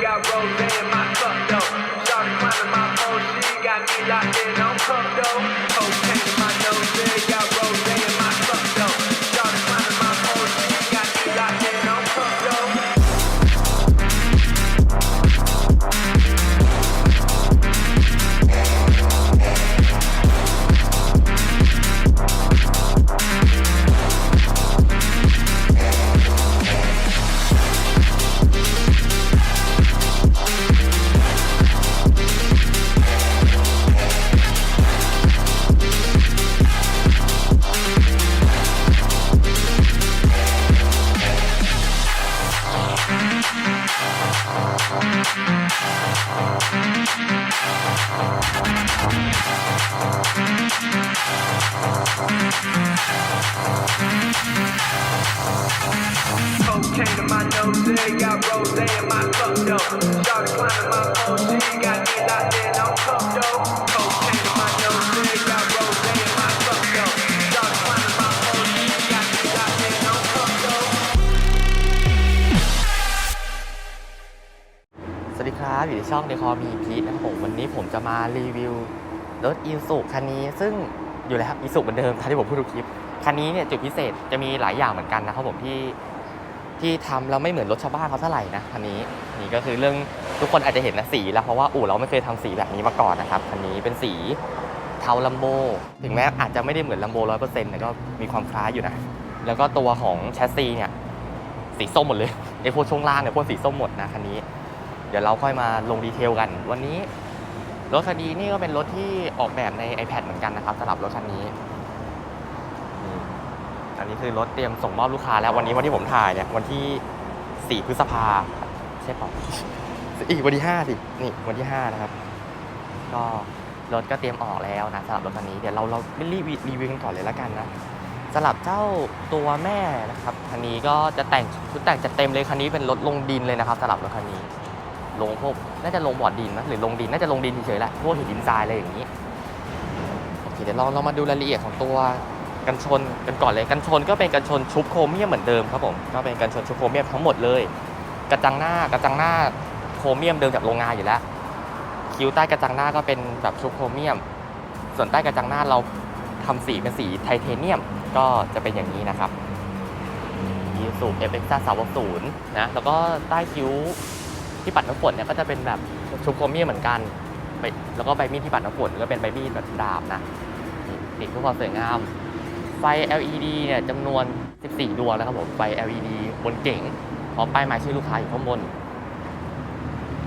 got rose in my cup though. Shawty climbing my phone, she got me locked in on cup though. Cocaine in my nose, yeah, got rose in my cup though. Started climbing my pole, she got me locked in on cup though. Cocaine in my nose, yeah, got rose in my cup though. Started climbing my pole, she got me locked in on cup though. สวัสดีครับอยู่ในช่องเดคอมีพีทนะครับผมวันนี้ผมจะมารีวิวรถอีสุคันนี้ซึ่ง อยู่แล้วครับอีสุเหมือนเดิมท่าที่ผมพูดทุกคลิป คันนี้เนี่ยจุดพิเศษจะมีหลายอย่างเหมือนกันนะครับผมที่ที่ทำแล้วไม่เหมือนรถชาวบ้านเขาเท่าไหร่นะคันนี้นี่ก็คือเรื่องทุกคนอาจจะเห็นนะสีแล้วเพราะว่าอู่เราไม่เคยทำสีแบบนี้มาก่อนนะครับคันนี้เป็นสีเทาลัมโบถึงแม้อาจจะไม่ได้เหมือนลัมโบร้อยเปอร์เซ็นต์แต่ก็มีความคล้ายอยู่นะแล้วก็ตัวของแชสซีเนี่ยสีส้มหมดเลยไอพวกช่วงล่างเนี่ยพวกสีส้มหมดนะคันนี้ เดี๋ยวเราค่อยมาลงดีเทลกัน วันนี้ รถคันนี้นี่ก็เป็นรถที่ออกแบบใน iPad เหมือนกันนะครับสำหรับรถคันนี้นี่อันนี้คือรถเตรียมส่งมอบลูกค้าแล้ววันนี้วันที่ผมถ่ายเนี่ยวันที่ 4 พฤษภาใช่ปะอีกวันที่ 5 สิ นี่วันที่ 5 นะครับ ก็รถก็เตรียมออกแล้วนะสำหรับรถคันนี้เดี๋ยวเราเรารีวิรีวิวกันก่อนเลยแล้วกันนะสำหรับเจ้าตัวแม่นะครับคันนี้ก็จะแต่งชุดแต่งจะเต็มเลยคันนี้เป็นรถลงดินเลยนะครับสำหรับรถคันนี้ ลงพวกน่าจะลงบ่อดดินนะหรือลงดินน่าจะลงดินเฉยๆแหละพวกหินดินทรายอะไรอย่างนี้โอเคเดี๋ยวเราเรามาดูรายละเอียดของตัวกันชนกันก่อนเลยกันชนก็เป็นกันชนชุบโครเมียมเหมือนเดิมครับผมก็เป็นกันชนชุบโครเมียมทั้งหมดเลย กระจังหน้ากระจังหน้าโครเมียมเดิมจากโรงงานอยู่แล้ว คิ้วใต้กระจังหน้าก็เป็นแบบชุบโครเมียม ส่วนใต้กระจังหน้าเราทำสีเป็นสีไทเทเนียมก็จะเป็นอย่างนี้นะครับยีสูบเอฟเอ็กซ์สาวศูนย์นะแล้วก็ใต้คิ้ว ที่ปัดน้ำฝนเนี่ยก็จะเป็นแบบชุบโครเมียมเหมือนกันไปแล้วก็ใบมีดที่ปัดน้ำฝนก็เป็นใบมีดแบบดาบนะนี่ติดเพื่อความสวยงาม ไฟ LED เนี่ยจำนวน 14 ดวงแล้วครับผมไฟ LED บนเก๋งพร้อมป้ายหมายชื่อลูกค้าอยู่ข้างบน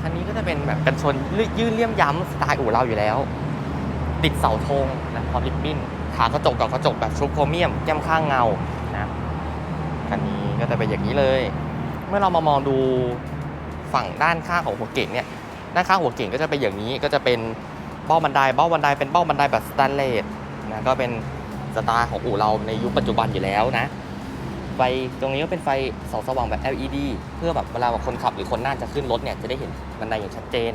คันนี้ก็จะเป็นแบบกันชนยื่นเลี่ยมย้ำสไตล์อู่เราอยู่แล้ว ติดเสาธงนะพร้อมริบบิ้นขากระจกกับกระจกแบบชุบโครเมียมแก้มข้างเงานะคันนี้ก็จะเป็นอย่างนี้เลย เมื่อเรามามองดู ฝั่งด้านข้างของหัวเก่งเนี่ยด้านข้างหัวเก่งก็จะเป็นอย่างนี้ก็จะเป็นเบ้าบันไดเบ้าบันไดเป็นเบ้าบันไดแบบสแตนเลสนะก็เป็นสไตล์ของอู่เราในยุคปัจจุบันอยู่แล้วนะไฟตรงนี้ก็เป็นไฟสองสว่างแบบ LED เพื่อแบบเวลาคนขับหรือคนนั่งจะขึ้นรถเนี่ยจะได้เห็นบันไดอย่างชัดเจน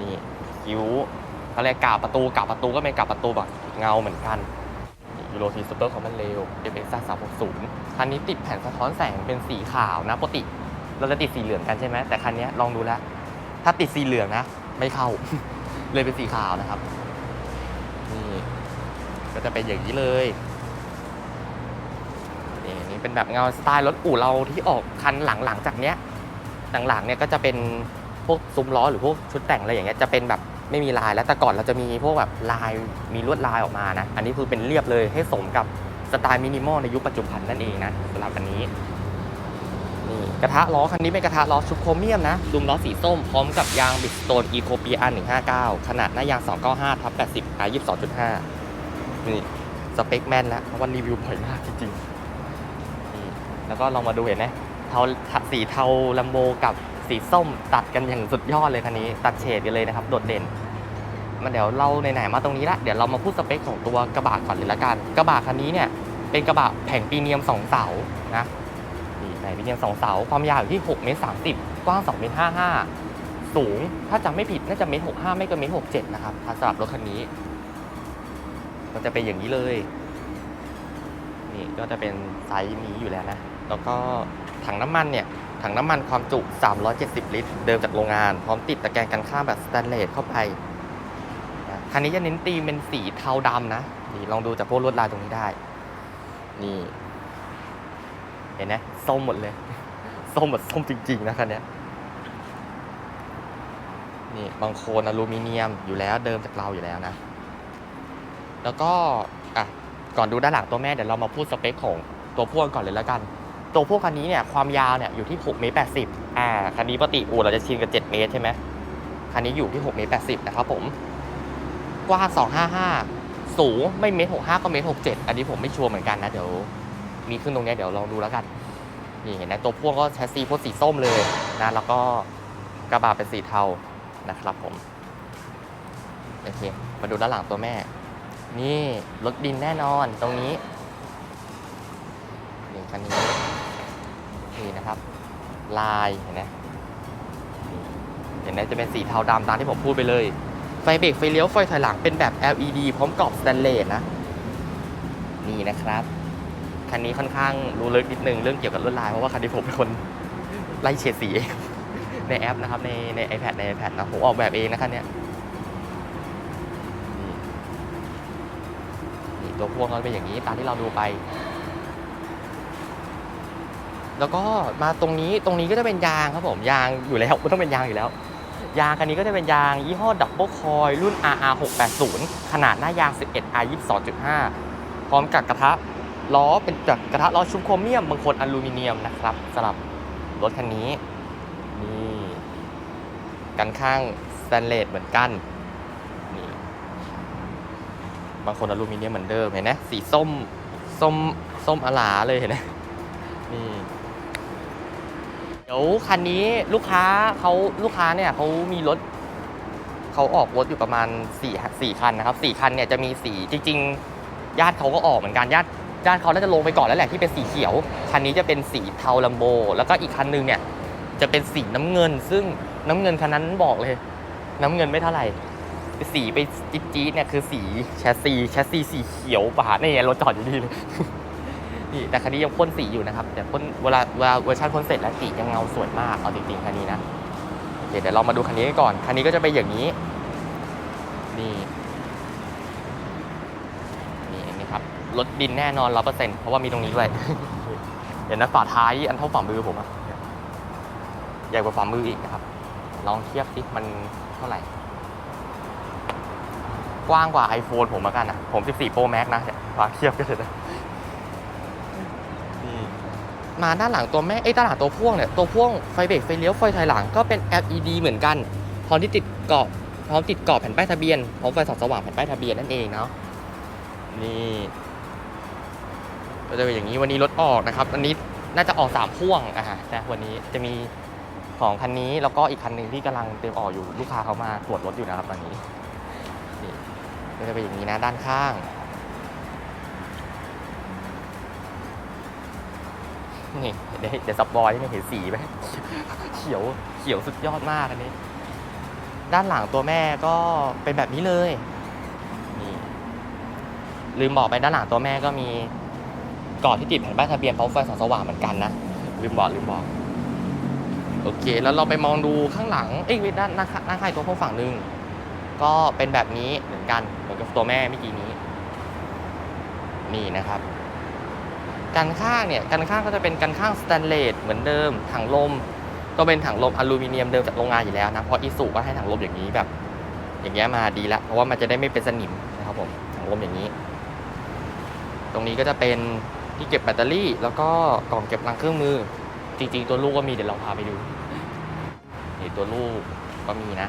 นี่คิ้วเขาเรียกกาบประตูกาบประตูก็เป็นกาบประตูแบบเงาเหมือนกันยูโรทีซูเปอร์คอมมันเร็วเอฟเอ็กซ์สามหกศูนย์คันนี้ติดแผ่นสะท้อนแสงเป็นสีขาวนะปกติ เราจะติดสีเหลืองกันใช่ไหมแต่คันนี้ลองดูแล้ว ถ้าติดสีเหลืองนะ ไม่เข้า เลยเป็นสีขาวนะครับ นี่ก็จะเป็นอย่างนี้เลยนี่นี่เป็นแบบเงาสไตล์รถอู่เราที่ออกคันหลังหลังจากเนี้ยหลังๆเนี่ยก็จะเป็นพวกซุ้มล้อหรือพวกชุดแต่งอะไรอย่างเงี้ยจะเป็นแบบไม่มีลายแล้วแต่ก่อนเราจะมีพวกแบบลายมีลวดลายออกมานะ อันนี้คือเป็นเรียบเลยให้สมกับสไตล์มินิมอลในยุคปัจจุบันนั่นเองนะสำหรับอันนี้ กระทะล้อคันนี้เป็นกระทะล้อชุบโครเมียมนะดุมล้อสีส้มพร้อมกับยางบิสโตนอีโคปีอาร์159ขนาดหน้ายาง295ทับ80 R 22.5นี่สเปคแมนแล้วเพราะว่ารีวิวบ่อยมากจริงๆแล้วก็ลองมาดูเห็นไหมเทาสีเทาลัมโบกับสีส้มตัดกันอย่างสุดยอดเลยคันนี้ ตัดเฉดกันเลยนะครับโดดเด่นมาเดี๋ยวเราไหนๆมาตรงนี้ละเดี๋ยวเรามาพูดสเปคของตัวกระบะก่อนเลยละกัน กระบะคันนี้เนี่ยเป็นกระบะแผงปีเนียมสองเสานะ ในวิเนียมสองเสาความยาวอยู่ที่6เมตร30 กว้าง2เมตร55 สูง ถ้าจำไม่ผิดน่าจะเมตร65 ไม่เกินเมตร67 นะครับสำหรับรถคันนี้ ก็จะเป็นอย่างนี้เลย นี่ก็จะเป็นไซส์นี้อยู่แล้วนะ แล้วก็ถังน้ำมันเนี่ย ถังน้ำมันความจุ 370 ลิตร เดิมจากโรงงาน พร้อมติดตะแกรงกันข้ามแบบสแตนเลสเข้าไปคันนี้จะเน้นตีมเป็นสีเทาดำนะ นี่ลองดูจากพวกลวดลายตรงนี้ได้ นี่ เห็นไหม ส้มหมดเลย ส้มแบบส้มจริง ๆ นะคันนี้นี่บางโคลนอลูมิเนียมอยู่แล้วเดิมจากเราอยู่แล้วนะ แล้วก็อะก่อนดูด้านหลังตัวแม่เดี๋ยวเรามาพูดสเปคของตัวพ่วงก่อนเลยแล้วกัน ตัวพ่วงคันนี้เนี่ยความยาวเนี่ยอยู่ที่6เมตร80อ่าคันนี้ปกติอูเราจะชินกับ 7 เมตรใช่ไหมคันนี้อยู่ที่6เมตร80นะครับผมกว้าง255 สูงไม่เมตร65ก็เมตร67อันนี้ผมไม่ชัวร์เหมือนกันนะเดี๋ยวมีขึ้นตรงนี้เดี๋ยวลองดูแล้วกัน นี่เห็นไหมตัวพ่วงก็แชสซีพ่วงสีส้มเลยนะแล้วก็กระบะเป็นสีเทานะครับผมโอเคมาดูด้านหลังตัวแม่ นี่รถดินแน่นอนตรงนี้นี่คันนี้นี่นะครับ ลายเห็นไหมเห็นไหมจะเป็นสีเทาดำตามที่ผมพูดไปเลย ไฟเบรกไฟเลี้ยวไฟถอยหลังเป็นแบบ LED พร้อมกรอบสแตนเลสนะ นี่นะครับ คันนี้ค่อนข้างรู้ลึกนิดนึงเรื่องเกี่ยวกับลวดลายเพราะว่าคันนี้ผมเป็นคนไล่เฉดสีเองในแอปนะครับในใน iPad ใน iPad นะผมออกแบบเองนะคันนี้นี่ตัวพ่วงก็เป็นอย่างนี้ตามที่เราดูไป แล้วก็มาตรงนี้ตรงนี้ก็จะเป็นยางครับผมยางอยู่แล้วมันต้องเป็นยางอยู่แล้ว ยางคันนี้ก็จะเป็นยางยี่ห้อดับเบิลคอยรุ่น RR 680ขนาดหน้ายาง 11 R 22.5 พร้อมกับกระทะ ล้อเป็นจากกระทะล้อชุบโครเมียมบางคนอลูมิเนียมนะครับสำหรับรถคันนี้นี่กันข้างสแตนเลสเหมือนกันนี่บางคนอลูมิเนียมเหมือนเดิมเห็นไหมสีส้มส้มส้มอลาเลยเห็นไหมนี่เดี๋ยวคันนี้ลูกค้าเขาลูกค้าเนี่ยเขามีรถเขาออกรถอยู่ประมาณ4 4คันนะครับ4คันเนี่ยจะมีสีจริง ๆ ญาติเขาก็ออกเหมือนกันญาติ ญาติเขาน่าจะลงไปก่อนแล้วแหละที่เป็นสีเขียว คันนี้จะเป็นสีเทาลัมโบ แล้วก็อีกคันนึงเนี่ยจะเป็นสีน้ำเงิน ซึ่งน้ำเงินคันนั้นบอกเลย น้ำเงินไม่เท่าไหร่สีไปจี๊ดจี๊ดเนี่ยคือสีแชสซีแชสซีสีเขียวบาดนี่ไงรถจอดอยู่นี่เลยนี่แต่คันนี้ยังพ่นสีอยู่นะครับแต่พ่นเวลาเวลาเวอร์ชันพ่นเสร็จแล้วสียังเงาสวยมากเอาจริงๆคันนี้นะเดี๋ยวเรามาดูคันนี้กันก่อนคันนี้ก็จะเป็นอย่างนี้นี่เห็นไหมค รับรถดินแน่นอนร้อเปอร์เซ็นต์เพราะว่ามีตรงนี้ด้วย เห็นนะฝาท้ายอันเท่าฝ่ามือผมอะใหญ่กว่าฝ่ามืออีกนะครับ ลองเทียบสิมันเท่าไหร่ กว้างกว่า iPhone ผมแล้วกันนะผม 14 Pro Max นะเนี่ยฝาเทียบกันเลยนะนี่มาด้านหลังตัวแม่เอ้ยด้านหลังตัวพ่วงเนี่ยตัวพ่วงไฟเบรกไฟเลี้ยวไฟถอยหลังก็เป็น LED เหมือนกันพร้อมที่ติดเกาะพร้อมติดเกาะแผ่นป้ายทะเบียนพร้อมไฟส่องสว่างแผ่นป้ายทะเบียนนั่นเองเนาะนี่ ก็จะเป็นอย่างนี้วันนี้รถออกนะครับอันนี้น่าจะออกสามพ่วงอะนะวันนี้จะมีของคันนี้แล้วก็อีกคันหนึ่งที่กำลังเตรียมออกอยู่ลูกค้าเขามาตรวจรถอยู่นะครับตอนนี้นี่ก็จะเป็นอย่างนี้นะด้านข้างนี่เดี๋ยวเดี๋ยวซับบอยนี่เห็นสีไหมเขียวเขียวสุดยอดมากอันนี้ ด้านหลังตัวแม่ก็เป็นแบบนี้เลยนี่ลืมบอกไปด้านหลังตัวแม่ก็มี ก่อนที่ติดแผ่นป้ายทะเบียนพร้อมไฟส่องสว่างเหมือนกันนะลืมบอกลืมบอกโอเค แล้วเราไปมองดูข้างหลังเอ้ยด้านหน้าหน้าค่ายตัวพวกฝั่งหนึ่งก็เป็นแบบนี้เหมือนกันเหมือนกับตัวแม่เมื่อกี้นี้ นี่นะครับกันข้างเนี่ยกันข้างก็จะเป็นกันข้างสแตนเลสเหมือนเดิม ถังลม ก็เป็นถังลมอลูมิเนียมเดิมจากโรงงานอยู่แล้วนะเพราะอีสุก็ให้ถังลมอย่างนี้แบบ อย่างเงี้ยมาดีล้วเพราะว่ามันจะได้ไม่เป็นสนิมนะครับผมถังลมอย่างนี้ ตรงนี้ก็จะเป็น ที่เก็บแบตเตอรี่ แล้วก็กล่องเก็บรังเครื่องมือ จริงๆ ตัวลูกก็มีเดี๋ยวเราพาไปดูนี่ตัวลูกก็มีนะ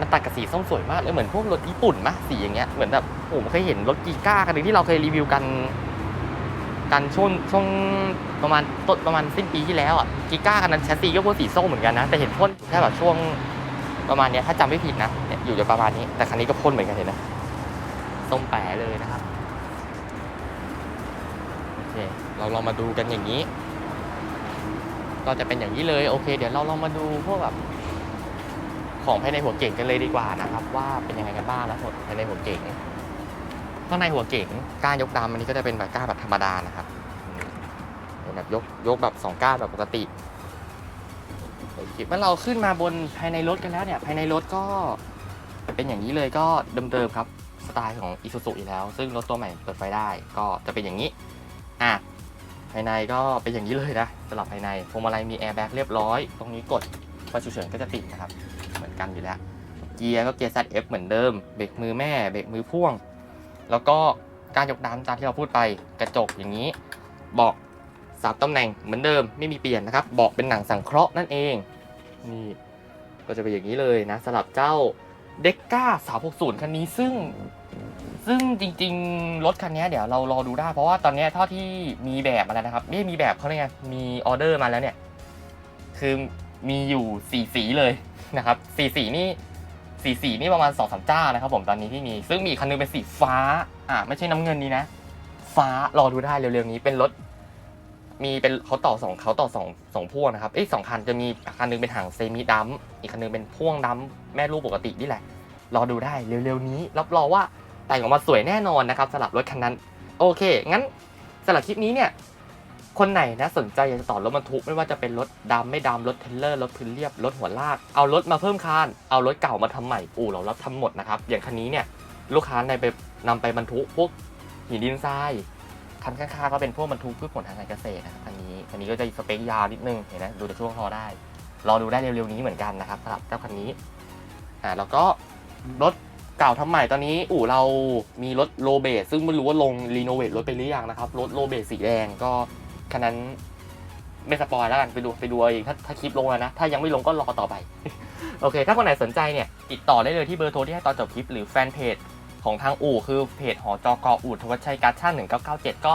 มันตัดกับสีส้มสวยมากเลยเหมือนพวกรถญี่ปุ่นมะสีอย่างเงี้ยเหมือนแบบผมเคยเห็นรถกีก้าคันนึงที่เราเคยรีวิวกัน กันช่วงช่วงประมาณต้นประมาณสิ้นปีที่แล้วอะกีก้าคันนั้นแชสซีก็พ่นสีส้มเหมือนกันนะแต่เห็นพ่นแค่แบบช่วงประมาณเนี้ยถ้าจำไม่ผิดนะเนี่ยอยู่จะประมาณนี้ แต่คันนี้ก็พ่นเหมือนกันเห็นนะส้มแป๋เลยนะครับ เคเราลองมาดูกันอย่างนี้ ก็จะเป็นอย่างนี้เลยโอเค เดี๋ยวเราลองมาดูพวกแบบของภายในหัวเก่งกันเลยดีกว่านะครับ ว่าเป็นยังไงกันบ้างแล้วภายในหัวเก่งข้างในหัวเก่งก้านยกดำอันนี้ก็จะเป็นแบบก้านแบบธรรมดานะครับเป็นแบบยกยกแบบสองก้านแบบปกติเมื่อเราขึ้นมาบนภายในรถกันแล้วเนี่ย ภายในรถก็เป็นอย่างนี้เลยก็เดิมๆครับสไตล์ของ Isuzu อยู่แล้ว ซึ่งรถตัวใหม่เปิดไฟได้ก็จะเป็นอย่างนี้ อะภายในก็เป็นอย่างนี้เลยนะสำหรับภายในพวงมาลัยมีแอร์แบ็กเรียบร้อย ตรงนี้กดไฟฉุกเฉินก็จะติดนะครับ เหมือนกันอยู่แล้ว เกียร์ก็เกียร์ ZF เหมือนเดิม เบรกมือแม่ เบรกมือพ่วง แล้วก็การยกน้ำตามที่เราพูดไป กระจกอย่างนี้ เบาะสามตำแหน่งเหมือนเดิม ไม่มีเปลี่ยนนะครับ เบาะเป็นหนังสังเคราะห์นั่นเอง นี่ก็จะเป็นอย่างนี้เลยนะสำหรับเจ้าเด็กก้า360คันนี้ซึ่ง ซึ่งจริงๆ รถคันนี้เดี๋ยวเรารอดูได้ เพราะว่าตอนนี้เท่าที่มีแบบมาแล้วนะครับไม่มีแบบเขาเรียกไงมีออเดอร์มาแล้วเนี่ย คือมีอยู่สีสีเลยนะครับสีสีนี่สีสีนี่ประมาณสองสามเจ้านะครับผมตอนนี้ที่มี ซึ่งมีคันนึงเป็นสีฟ้า อ่าไม่ใช่น้ำเงินนี้นะ ฟ้ารอดูได้เร็วๆนี้เป็นรถ มีเป็นเขาต่อสองเขาต่อสองสองพ่วงนะครับเอ้สองคันจะมีคันนึงเป็นหางเซมิดัมอีกคันนึงเป็นพ่วงดัมแม่ลูกปกตินี่แหละ รอดูได้เร็วๆนี้ รับรองว่า แต่งออกมาสวยแน่นอนนะครับสำหรับรถคันนั้น โอเค งั้นสำหรับคลิปนี้เนี่ยคนไหนนะสนใจอยากจะต่อรถบรรทุกไม่ว่าจะเป็นรถดำไม่ดำรถเทรลเลอร์รถพื้นเรียบรถหัวลากเอารถมาเพิ่มคานเอารถเก่ามาทำใหม่อู่เรารับทำหมดนะครับอย่างคันนี้เนี่ยลูกค้าในไปนำไปบรรทุกพวกหินดินทรายคันข้างๆก็เป็นพวกบรรทุกพืชผลทางการเกษตรนะครับคันนี้คันนี้ก็จะสเปคยาวนิดนึงเห็นไหมดูจากช่วงคอได้รอดูได้เร็วๆนี้เหมือนกันนะครับสำหรับเจ้าคันนี้อ่าแล้วก็รถ เก่าทำใหม่ตอนนี้อู่เรามีรถโลเบสซึ่งไม่รู้ว่าลงรีโนเวทรถไปหรือยังนะครับ รถโลเบสสีแดงก็คันนั้นไม่สปอยแล้วกันไปดูไปดูเองถ้าถ้าคลิปลงแล้วนะ ถ้ายังไม่ลงก็รอต่อไป โอเค ถ้าคนไหนสนใจเนี่ย ติดต่อได้เลยที่เบอร์โทรที่ให้ตอนจบคลิปหรือแฟนเพจของทางอู่คือเพจหอจอกอู่ทวัชชัยการช่าง1997 ก็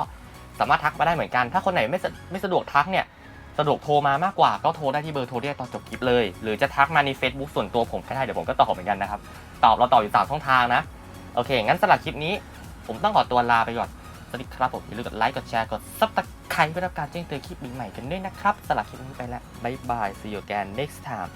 สามารถทักมาได้เหมือนกัน ถ้าคนไหนไม่ไม่สะดวกทักเนี่ย สะดวกโทรมามากกว่าก็โทรได้ที่เบอร์โทรได้ตอนจบคลิปเลย หรือจะทักมาใน Facebook ส่วนตัวผมก็ได้เดี๋ยวผมก็ตอบเหมือนกันนะครับ ตอบเราตอบอยู่สามช่องทางนะ โอเค งั้นสำหรับคลิปนี้ ผมต้องขอตัวลาไปก่อน สวัสดีครับผมอย่าลืมกดไลค์กดแชร์กดซับสไครต์เพื่อรับการแจ้งเตือนคลิปใหม่ๆกันด้วยนะครับสำหรับคลิปนี้ไปแล้วบ๊ายบาย see you again next time